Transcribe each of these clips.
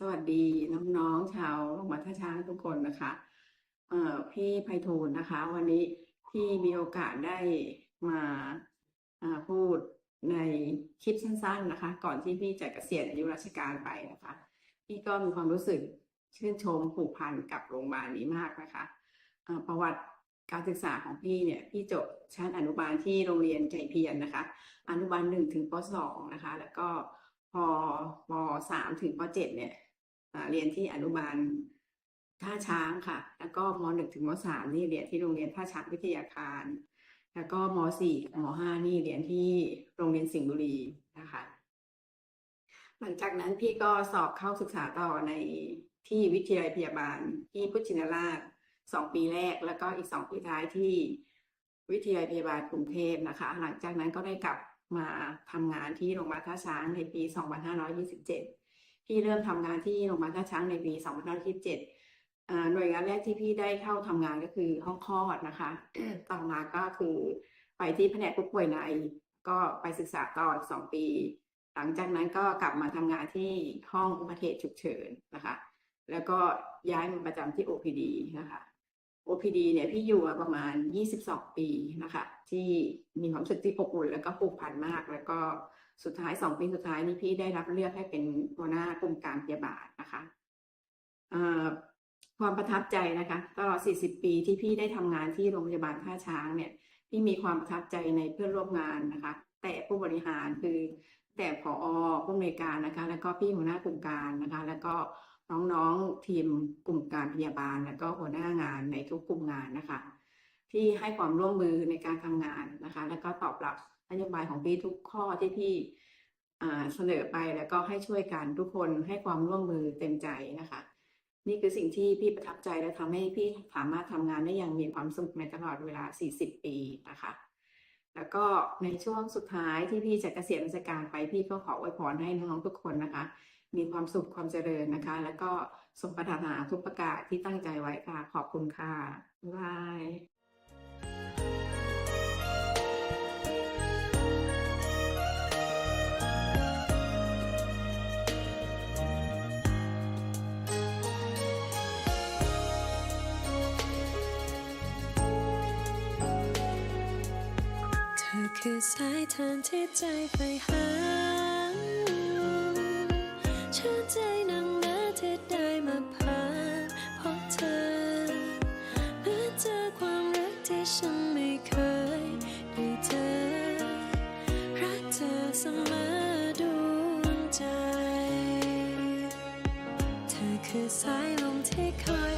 สวัสดีน้องๆชาวโรงพยาบาลท่าช้างทุกคนนะคะเอ่อพี่ไพฑูรย์นะคะ วันนี้พี่มีโอกาสได้มาพูดในคลิปสั้น ๆนะคะ ก่อนที่พี่จะเกษียณอายุราชการไปนะคะ พี่ก็มีความรู้สึกชื่นชมผูกพันกับโรงพยาบาลนี้มากนะคะประวัติการศึกษาของพี่เนี่ยพี่จบชั้นอนุบาลที่โรงเรียนใจเพียรนะคะ อนุบาลหนึ่งถึงปสองนะคะ แล้วก็พอปสามถึงปเจ็ดเนี่ย เรียนที่อนุบาลท่าช้างค่ะ แล้วก็มหนึ่งถึงมสามนี่เรียนที่โรงเรียนท่าช้างวิทยาคาร แล้วก็มสี่มห้านี่เรียนที่โรงเรียนสิงห์บุรีนะคะ หลังจากนั้นพี่ก็สอบเข้าศึกษาต่อในที่วิทยาลัยพยาบาลที่พุทธชินราชสองปีแรก แล้วก็อีกสองปีท้ายที่วิทยาลัยพยาบาลกรุงเทพนะคะ หลังจากนั้นก็ได้กลับมาทำงานที่โรงพยาบาลท่าช้างในปี 2527 พี่เริ่มทำงานที่โรงพยาบาลท่าช้างในปี2527หน่วยงานแรกที่พี่ได้เข้าทำงานก็คือห้องคลอดนะคะ ต่อมาก็คือไปที่แผนกผู้ป่วยในก็ไปศึกษาต่อสองปี หลังจากนั้นก็กลับมาทำงานที่ห้องอุบัติเหตุฉุกเฉินนะคะ แล้วก็ย้ายมาประจำที่ OPD นะคะ OPD เนี่ยพี่อยู่มาประมาณ 22 ปีนะคะ ที่มีความสึกที่อบอุ่นแล้วก็ผูกพันมากแล้วก็ สุดท้าย2ปีสุดท้ายนี่พี่ได้รับเลือกให้เป็นหัวหน้ากลุ่มการพยาบาลนะคะความประทับใจนะคะตลอด 40 ปีที่พี่ได้ทำงานที่โรงพยาบาลท่าช้างเนี่ยพี่มีความประทับใจในเพื่อนร่วมงานนะคะ แต่ผู้บริหารคือแต่ผอผู้อำนวยการนะคะ แล้วก็พี่หัวหน้ากลุ่มการนะคะ แล้วก็น้องๆทีมกลุ่มการพยาบาล แล้วก็หัวหน้างานในทุกกลุ่มงานนะคะ ที่ให้ความร่วมมือในการทำงานนะคะ แล้วก็ตอบรับ นโยบายของพี่ทุกข้อที่พี่เสนอไปแล้วก็ให้ช่วยกันทุกคนให้ความร่วมมือเต็มใจนะคะ นี่คือสิ่งที่พี่ประทับใจและทำให้พี่สามารถทำงานได้อย่างมีความสุขในตลอดเวลา 40 ปีนะคะแล้วก็ในช่วงสุดท้ายที่พี่จะเกษียณราชการไปพี่ก็ขออวยพรให้น้องๆทุกคนนะคะ มีความสุขความเจริญนะคะ แล้วก็สมปรารถนาทุกประการที่ตั้งใจไว้ค่ะ ขอบคุณค่ะบ๊ายบาย คือสายทานที่ใจใฝ่หาชื่นใจนังนะที่ได้มาผ่านพบเธอเมื่อเจอความรักที่ฉันไม่เคยได้เจอ รักเธอเสมอดวงใจ เธอคือสายลมที่คอย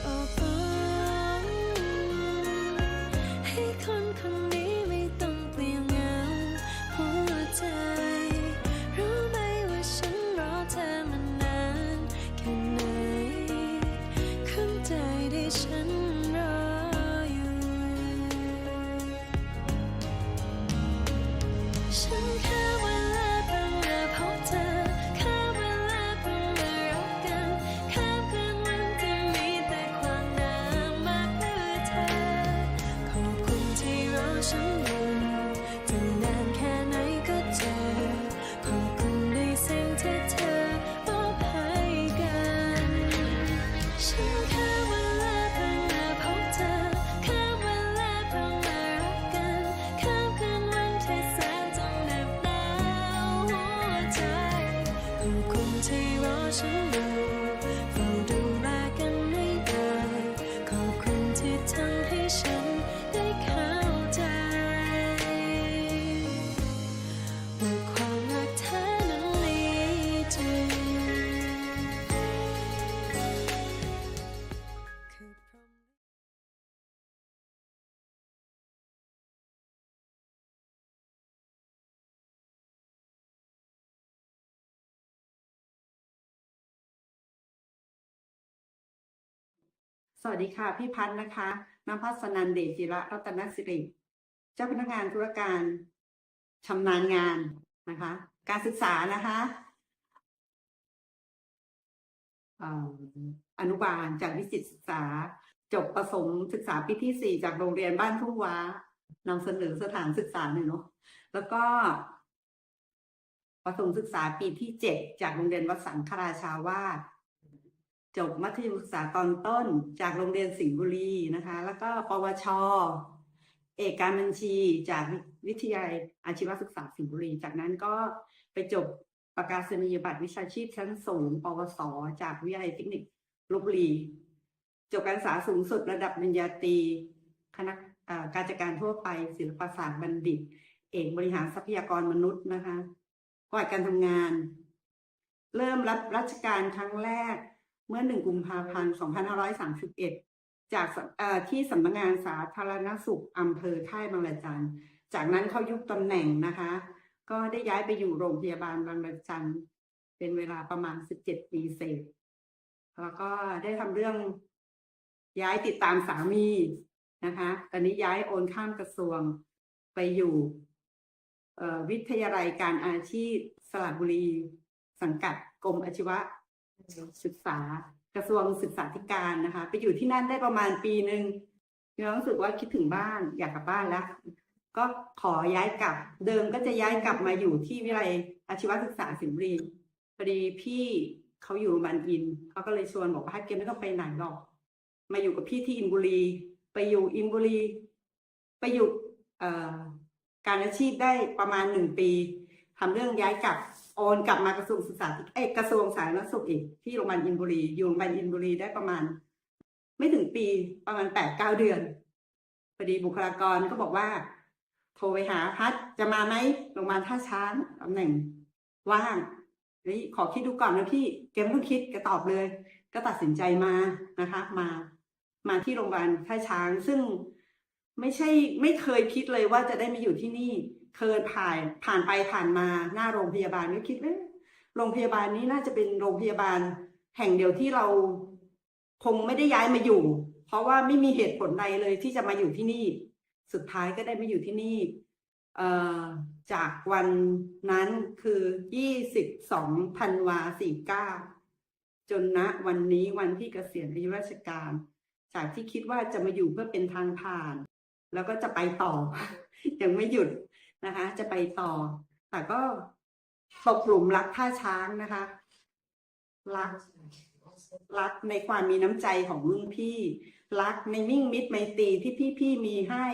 สวัสดีค่ะ พี่พัฒน์นะคะนภัสนันเดชจิระรัตนสิริ เจ้าพนักงานธุรการชำนาญงานนะคะ การศึกษานะคะอนุบาลจากวิจิตรศึกษา จบประสมศึกษาปีที่สี่จากโรงเรียนบ้านทุ่งว้านำเสนอสถานศึกษาหน่อยเนาะแล้วก็ประถมศึกษาปีที่เจ็ดจากโรงเรียนวัดสังฆราชาวาส จบมัธยมศึกษาตอนต้นจากโรงเรียนสิงห์บุรีนะคะ แล้วก็ปวช เอกการบัญชีจากวิทยาลัยอาชีวศึกษาสิงห์บุรี จากนั้นก็ไปจบประกาศนียบัตรวิชาชีพชั้นสูง ปวส จากวิทยาลัยเทคนิคลบบุรี จบการศึกษาสูงสุดระดับปริญญาตรีคณะการจัดการทั่วไปศิลปศาสตร์บัณฑิต เอกบริหารทรัพยากรมนุษย์นะคะก่อนการทำงาน เริ่มรับราชการครั้งแรก เมื่อ 1 กุมภาพันธ์ 2531 จากที่สำนักงานสาธารณสุขอำเภอค่ายบางระจัน จากนั้นเขายุบตำแหน่งนะคะ ก็ได้ย้ายไปอยู่โรงพยาบาลบางระจัน เป็นเวลาประมาณ 17 ปีเศษ แล้วก็ได้ทำเรื่องย้ายติดตามสามีนะคะ ตอนนี้ย้ายโอนข้ามกระทรวงไปอยู่วิทยาลัยการอาชีพสระบุรี สังกัดกรมอาชีวะ ศึกษากระทรวงศึกษาธิการนะคะ ไปอยู่ที่นั่นได้ประมาณปีหนึ่งมีความรู้สึกว่าคิดถึงบ้านอยากกลับบ้านแล้ว ก็ขอย้ายกลับ เดิมก็จะย้ายกลับมาอยู่ที่วิทยาลัยอาชีวศึกษาสิงห์บุรีพอดีพี่เขาอยู่โรงพยาบาลอินเขาก็เลยชวนบอกว่าให้เกมไม่ต้องไปไหนหรอก มาอยู่กับพี่ที่อินบุรี ไปอยู่อินบุรี ไปอยู่การอาชีพได้ประมาณหนึ่งปีทำเรื่องย้ายกลับ โอนกลับมากระทรวงศึกษาเอ้ยกระทรวงสาธารณสุขอีกที่โรงพยาบาลอินบุรีอยู่โรงพยาบาลอินบุรีได้ประมาณ ไม่ถึงปีประมาณแปดเก้าเดือนพอดีบุคลากรก็บอกว่า โทรไปหาพัดจะมาไหมโรงพยาบาลท่าช้างตำแหน่งว่างเฮ้ยขอคิดดูก่อนนะพี่แกม่ต้องคิดแกตอบเลย ก็ตัดสินใจมานะคะ มา มาที่โรงพยาบาลท่าช้างซึ่งไม่ใช่ไม่เคยคิดเลยว่าจะได้มาอยู่ที่นี่ เคยผ่านผ่านไปผ่านมาหน้าโรงพยาบาลก็คิดเอ๊ะโรงพยาบาลนี้น่าจะเป็นโรงพยาบาลแห่งเดียวที่เราคงไม่ได้ย้ายมาอยู่ เพราะว่าไม่มีเหตุผลใดเลยที่จะมาอยู่ที่นี่ สุดท้ายก็ได้มาอยู่ที่นี่เออจากวันนั้นคือยี่สิบสองธันวาสี่เก้าจนณวันนี้วันที่เกษียณอายุราชการ จากที่คิดว่าจะมาอยู่เพื่อเป็นทางผ่าน แล้วก็จะไปต่อ ยังไม่หยุด นะคะ จะไปต่อ แต่ก็ตกหลุมรักท่าช้างนะคะ รัก รักในความมีน้ำใจของรุ่นพี่ รักในมิ่งมิตรไมตรีที่พี่ๆมีให้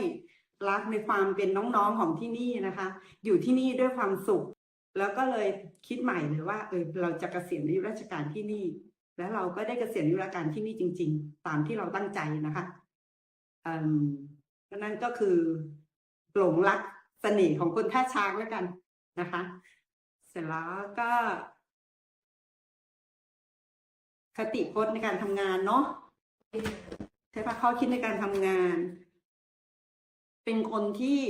รักในความเป็นน้องๆของที่นี่นะคะ อยู่ที่นี่ด้วยความสุข แล้วก็เลยคิดใหม่เลยว่าเออเราจะเกษียณอายุราชการที่นี่ แล้วเราก็ได้เกษียณอายุราชการที่นี่จริง ๆ ตามที่เราตั้งใจนะคะอืมนั่นก็คือหลงรัก สน่ห์ของคนท่าช้างแล้วกันนะคะ เสร็จแล้วก็ คติพจน์ในการทำงานเนาะใช่ปะข้อคิดในการทำงาน เป็นคนที่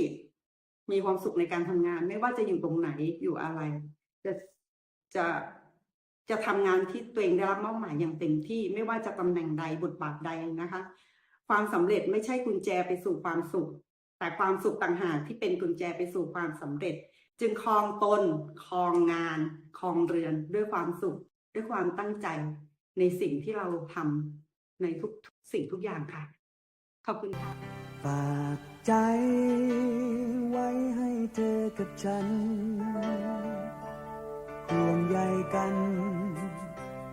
มีความสุขในการทำงาน ไม่ว่าจะอยู่ตรงไหนอยู่อะไร จะจะจะทำงานที่ตัวเองได้รับมอบหมายอย่างเต็มที่ไม่ว่าจะตำแหน่งใดบทบาทใดนะคะ ความสำเร็จไม่ใช่กุญแจไปสู่ความสุข แต่ความสุขต่างหากที่เป็นกุญแจไปสู่ความสำเร็จ จึงครองตนครองงานครองเรือนด้วยความสุข ด้วยความตั้งใจในสิ่งที่เราทำในทุกๆสิ่งทุกอย่างค่ะ ขอบคุณค่ะฝากใจไว้ให้เธอกับฉันห่วงใยกัน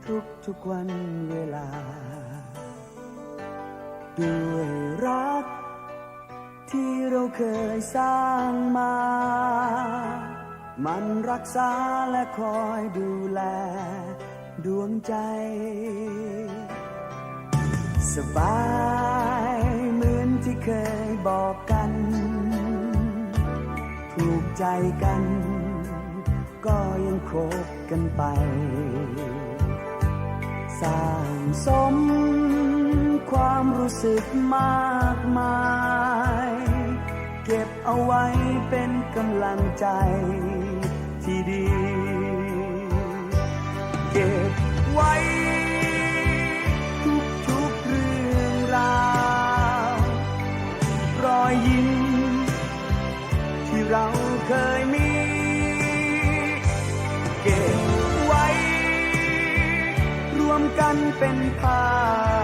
ทุกทุกๆวันเวลา ด้วยรัก ที่เราเคยสร้างมา มันรักษาและคอยดูแล ดวงใจ สบายเหมือนที่เคยบอกกัน ถูกใจกัน ก็ยังคบกันไป สร้างสมความรู้สึกมากมาย เอาไว้เป็นกำลังใจที่ดี เก็บไว้ทุกทุกเรื่องราวรอยยิ้มที่เราเคยมี เก็บไว้ รวมกันเป็นภาพ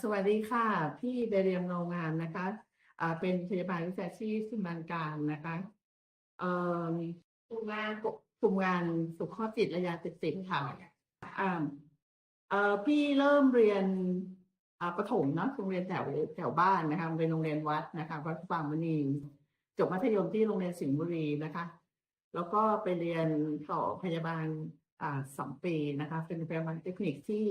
สวัสดีค่ะ พี่เดเรียมโรงงานนะคะเป็นพยาบาลวิชาชีพชำนาญการนะคะกลุ่มงานกลุ่มงานสุขภาพจิตและยาเสพติดค่ะพี่เริ่มเรียนประถมเนอะโรงเรียนแถวแถวบ้านนะคะเป็นโรงเรียนวัดนะคะวัดฟางมณีจบมัธยมที่โรงเรียนสิงห์บุรีนะคะ แล้วก็ไปเรียนต่อพยาบาลสองปีนะคะ เป็นพยาบาลเทคนิคที่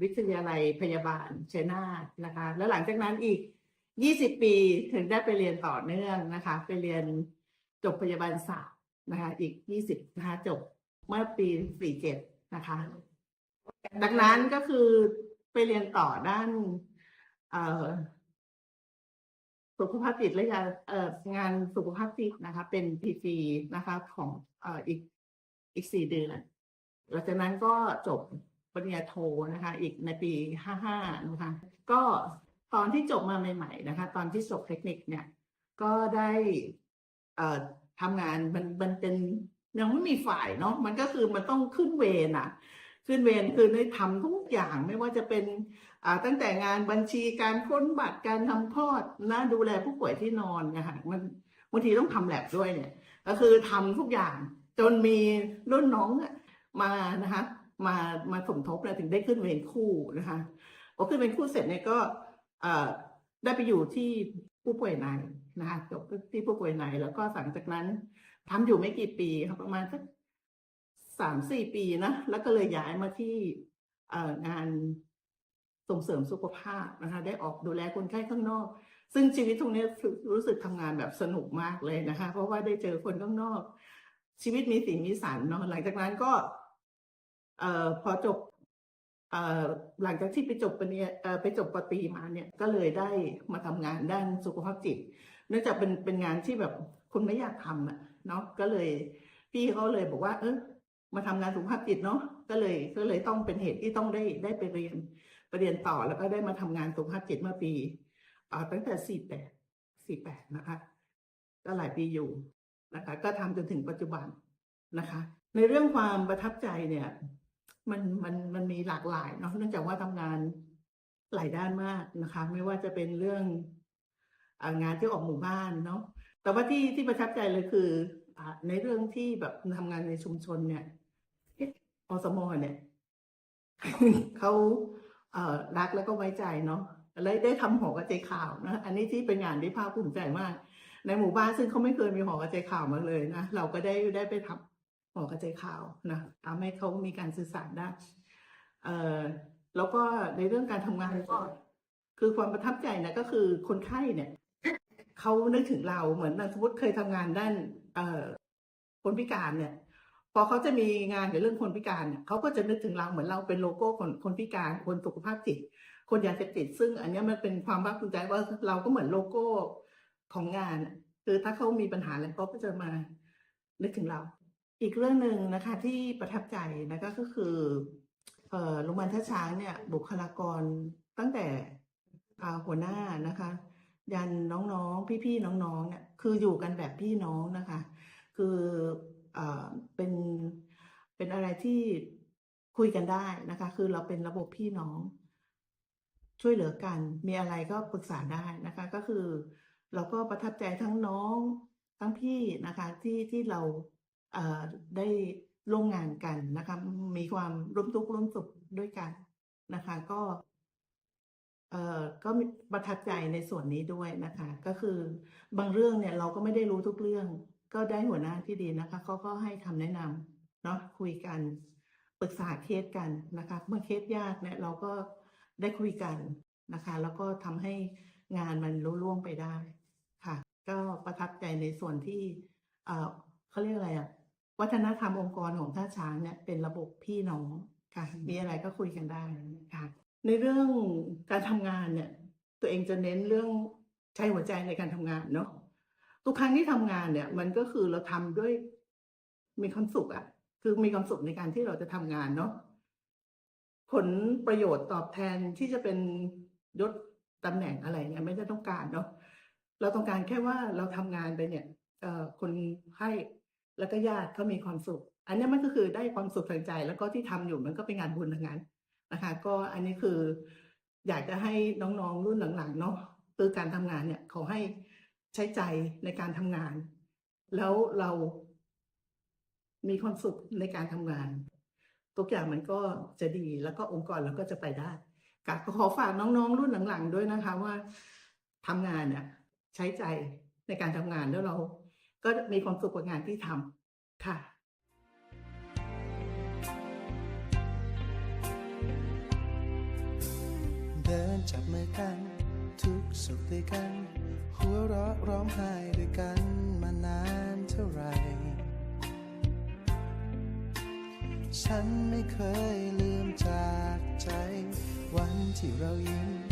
วิทยาลัยพยาบาลชัยนาทนะคะ แล้วหลังจากนั้นอีก 20 ปีถึงได้ไปเรียนต่อเนื่องนะคะ ไปเรียนจบพยาบาลศาสตร์นะคะ อีก 20นะคะจบเมื่อปี 47 นะคะ ดังนั้นก็คือไปเรียนต่อด้านสุขภาพจิตและยาเอ่องานสุขภาพจิตนะคะ เป็นพีจีนะคะของเอ่ออีกอีกสี่เดือนหลังจากนั้นก็จบ ปริญญาโทนะคะอีกในปีห้าห้านะคะก็ตอนที่จบมาใหม่ๆนะคะตอนที่จบเทคนิคเนี่ยก็ได้ทำงานมันมันเป็นยังไม่มีฝ่ายเนาะมันก็คือมันต้องขึ้นเวรอะขึ้นเวรคือได้ทำทุกอย่างไม่ว่าจะเป็นตั้งแต่งานบัญชีการค้นบัตรการทำคลอดนะดูแลผู้ป่วยที่นอนนะคะมันบางทีต้องทำแลบด้วยเนี่ย ก็คือทำทุกอย่างจนมีรุ่นน้องมานะคะ มามาสมทบแล้วถึงได้ขึ้นเวรคู่นะคะพอขึ้นเวรคู่เสร็จเนี่ยก็ได้ไปอยู่ที่ผู้ป่วยในนะคะจบที่ผู้ป่วยในแล้วก็หลังจากนั้นทำอยู่ไม่กี่ปีค่ะประมาณสักสามสี่ปีนะแล้วก็เลยย้ายมาที่งานส่งเสริมสุขภาพนะคะ ได้ออกดูแลคนไข้ข้างนอก ซึ่งชีวิตตรงนี้รู้สึกทำงานแบบสนุกมากเลยนะคะ เพราะว่าได้เจอคนข้างนอก ชีวิตมีสีมีสันเนาะหลังจากนั้นก็ เอ่อพอจบเอ่อหลังจากที่ไปจบปริญญาเอ่อไปจบปตรีมาเนี่ยก็เลยได้มาทำงานด้านสุขภาพจิต เนื่องจากเป็นเป็นงานที่แบบคุณไม่อยากทำอะเนาะก็เลยพี่เขาเลยบอกว่า เออมาทำงานสุขภาพจิตเนาะก็เลยก็เลยต้องเป็นเหตุที่ต้องได้ได้ไปเรียนไปเรียนต่อแล้วก็ได้มาทำงานสุขภาพจิตเมื่อปีอ่าตั้งแต่สี่แปดสี่แปดนะคะ ก็หลายปีอยู่นะคะ ก็ทำจนถึงปัจจุบันนะคะ ในเรื่องความประทับใจเนี่ย มันมันมันมีหลากหลายเนาะเนื่องจากว่าทำงานหลายด้านมากนะคะ ไม่ว่าจะเป็นเรื่องงานที่ออกหมู่บ้านเนาะแต่ว่าที่ที่ประทับใจเลยคือในเรื่องที่แบบทำงานในชุมชนเนี่ยอสมอเนี่ยเขาเอ่อรักแล้วก็ไว้ใจเนาะเลยได้ทำหอกระจายข่าวนะอันนี้ที่เป็นงานที่ภาคภูมิใจมาก ในหมู่บ้านซึ่งเขาไม่เคยมีหอกระจายข่าวมาเลยนะเราก็ได้ได้ไปทำ หอกระจายข่าวนะทำให้เขามีการสื่อสารได้เอ่อแล้วก็ในเรื่องการทำงานก็ คือความประทับใจนะก็คือคนไข้เนี่ยเขานึกถึงเราเหมือนสมมติเคยทำงานด้านเอ่อคนพิการเนี่ย พอเขาจะมีงานเกี่ยวกับเรื่องคนพิการเนี่ยเขาก็จะนึกถึงเราเหมือนเราเป็นโลโก้คนคนพิการคนสุขภาพจิต คนยาเสพติด ซึ่งอันเนี้ยมันเป็นความภาคภูมิใจว่าเราก็เหมือนโลโก้ของงานอะคือถ้าเขามีปัญหาอะไรเขาก็จะมานึกถึงเรา อีกเรื่องหนึ่งนะคะที่ประทับใจนะคะก็คือโรงพยาบาลท่าช้างเนี่ยบุคลากรตั้งแต่หัวหน้านะคะ ยันน้องๆ พี่ๆน้องๆเนี่ยคืออยู่กันแบบพี่น้องนะคะ คือเอ่อเป็นเป็นอะไรที่คุยกันได้นะคะ คือเราเป็นระบบพี่น้อง ช่วยเหลือกัน มีอะไรก็ปรึกษาได้นะคะ ก็คือเราก็ประทับใจทั้งน้องทั้งพี่นะคะที่ที่เรา ได้ร่วมงานกันนะคะมีความร่วมทุกข์ร่วมสุขด้วยกันนะคะ ก็เอ่อก็ประทับใจในส่วนนี้ด้วยนะคะ ก็คือบางเรื่องเนี่ยเราก็ไม่ได้รู้ทุกเรื่อง ก็ได้หัวหน้าที่ดีนะคะเขาก็ให้คำแนะนำเนาะคุยกันปรึกษาเคสกันนะคะ เมื่อเคสยากเนี่ยเราก็ได้คุยกันนะคะ แล้วก็ทำให้งานมันรุ่ล่วงไปได้ค่ะ ก็ประทับใจในส่วนที่เอ่อเขาเรียกอะไรอะ วัฒนธรรมองค์กรของท่าช้างเนี่ยเป็นระบบพี่น้องค่ะ มีอะไรก็คุยกันได้ค่ะ ในเรื่องการทำงานเนี่ย ตัวเองจะเน้นเรื่องใช้หัวใจในการทำงานเนาะทุกครั้งที่ทำงานเนี่ย มันก็คือเราทำด้วยมีความสุขอะคือมีความสุขในการที่เราจะทำงานเนาะผลประโยชน์ตอบแทนที่จะเป็นยศตำแหน่งอะไรเนี่ยไม่ได้ต้องการเนาะเราต้องการแค่ว่าเราทำงานไปเนี่ยเอ่อคนไข้ แล้วก็ญาติเขามีความสุข อันนี้มันก็คือได้ความสุขทางใจ แล้วก็ที่ทำอยู่มันก็เป็นงานบุญทางนั้นนะคะ ก็อันนี้คืออยากจะให้น้องๆรุ่นหลังๆเนาะคือการทำงานเนี่ยเขอให้ใช้ใจในการทำงาน แล้วเรามีความสุขในการทำงานทุกอย่างมันก็จะดีแล้วก็องค์กรเราก็จะไปได้กะขอฝากน้องๆ รุ่นหลังๆ ด้วยนะคะว่าทำงานเนี่ยใช้ใจในการทำงานแล้วเรา ก็มีความสุขกับงานที่ทำค่ะเดินจับมือกัน ทุกสุขด้วยกัน หัวเราะร้องไห้ด้วยกันมานานเท่าไหร่ฉันไม่เคยลืมจากใจ วันที่เรายิ้ม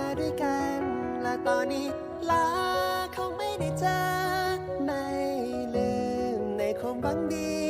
มาด้วยกัน และตอนนี้ลาคงไม่ได้เจอไม่ลืมในความหวังดี